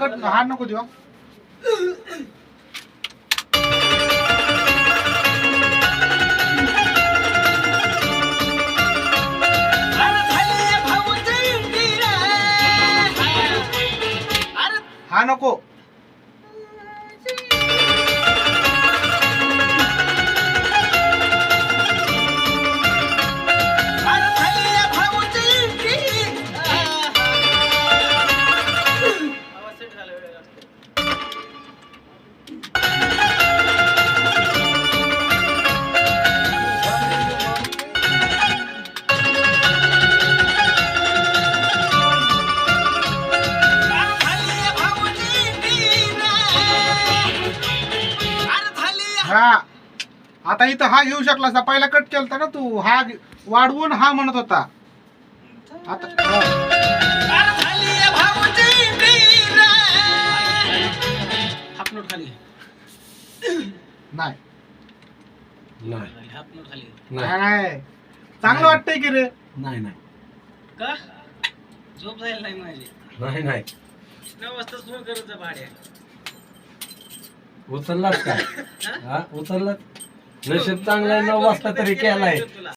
Cut हा नको देऊ. हा नको. हा. आता इथं हा घेऊ शकला पहिला कट केलता ना तू. हा वाढवून हा म्हणत होता. आता हा. नाही नाही हाफ नोट खाली नाही नाही चांगलं वाटतंय की रे नाही नाही का झोप जाईल नाही माझी नाही नाही नऊ वाजता फोन करत जा भाड्या उचललाच काय हा उचललाच नशीब चांगलं नऊ वाजता तरी केलाय तुला